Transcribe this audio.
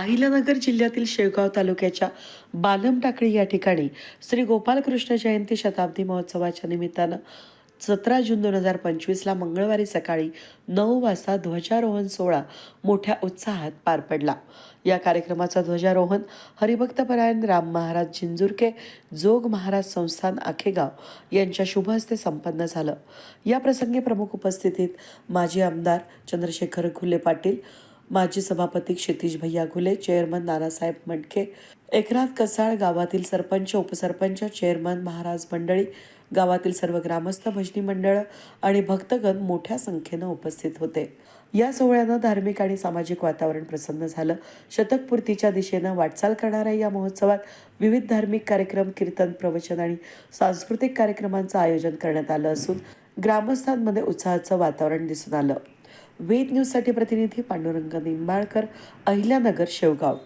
अहिल्यानगर जिल्ह्यातील शेवगाव तालुक्याच्या बालम टाकळी या ठिकाणी श्री गोपालकृष्ण जयंती शताब्दी महोत्सवाच्या निमित्तानं सतरा जून दोन हजार पंचवीसला मंगळवारी सकाळी नऊ वाजता ध्वजारोहण सोहळा मोठ्या उत्साहात पार पडला. या कार्यक्रमाचा ध्वजारोहण हरिभक्तपरायण राम महाराज जिंजुरके जोग महाराज संस्थान आखेगाव यांच्या शुभ हस्ते संपन्न झालं. या प्रसंगी प्रमुख उपस्थितीत माजी आमदार चंद्रशेखर घुले पाटील माजी सभापती क्षितिश भैया घुले चेअरमन नानासाहेब मटके एकनाथ कसाळ गावातील सरपंच उपसरपंच चेअरमन महाराज मंडळी गावातील सर्व ग्रामस्थ भजनी मंडळ आणि भक्तगण मोठ्या संख्येनं उपस्थित होते. या सोहळ्यानं धार्मिक आणि सामाजिक वातावरण प्रसन्न झालं. शतकपूर्तीच्या दिशेनं वाटचाल करणाऱ्या या महोत्सवात विविध धार्मिक कार्यक्रम कीर्तन प्रवचन आणि सांस्कृतिक कार्यक्रमांचं आयोजन करण्यात आलं असून ग्रामस्थांमध्ये उत्साहाचं वातावरण दिसून आलं. वेद न्यूजसाठी प्रतिनिधी पांडुरंग निंबाळकर अहिल्यानगर शेवगाव.